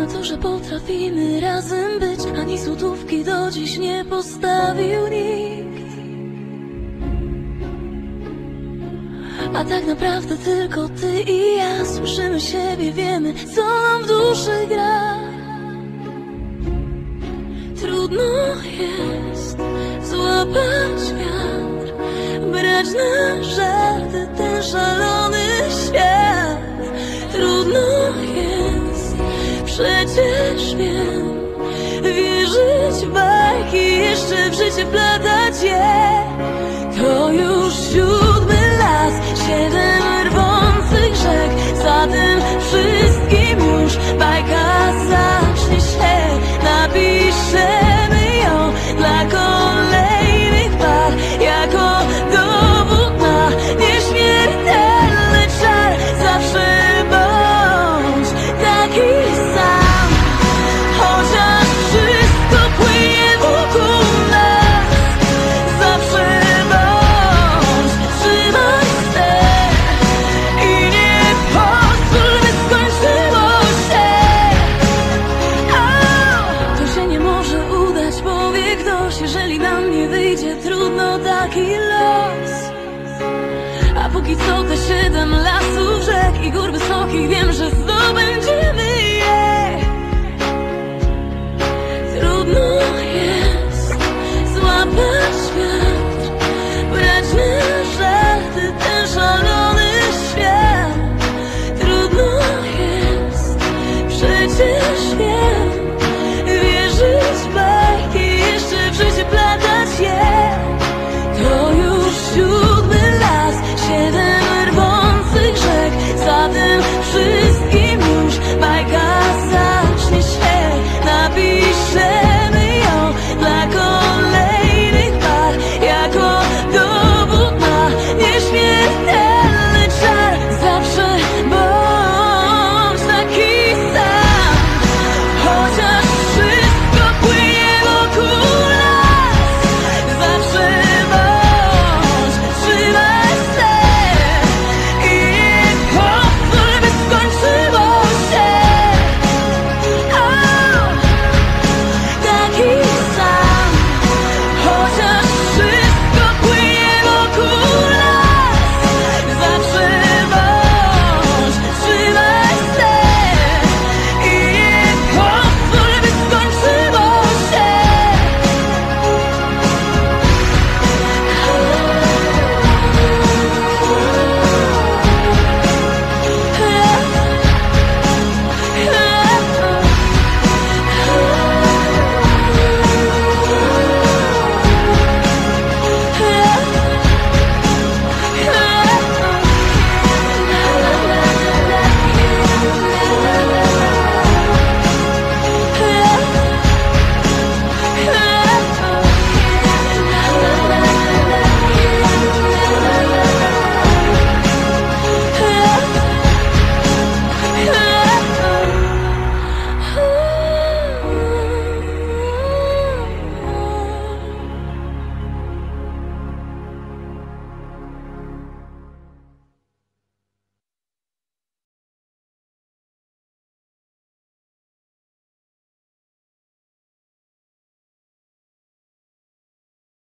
na to, że potrafimy razem być. Ani złotówki do dziś nie postawił nikt. A tak naprawdę tylko ty i ja Słyszymy siebie, wiemy co nam w duszy gra. Trudno jest złapać wiatr Brać na żarty przecież wiem. Wierzyć w bajki, jeszcze w życie wplatać je To już siódmy taki los. A póki co te siedem lasów, rzek i gór wysokich Wiem, że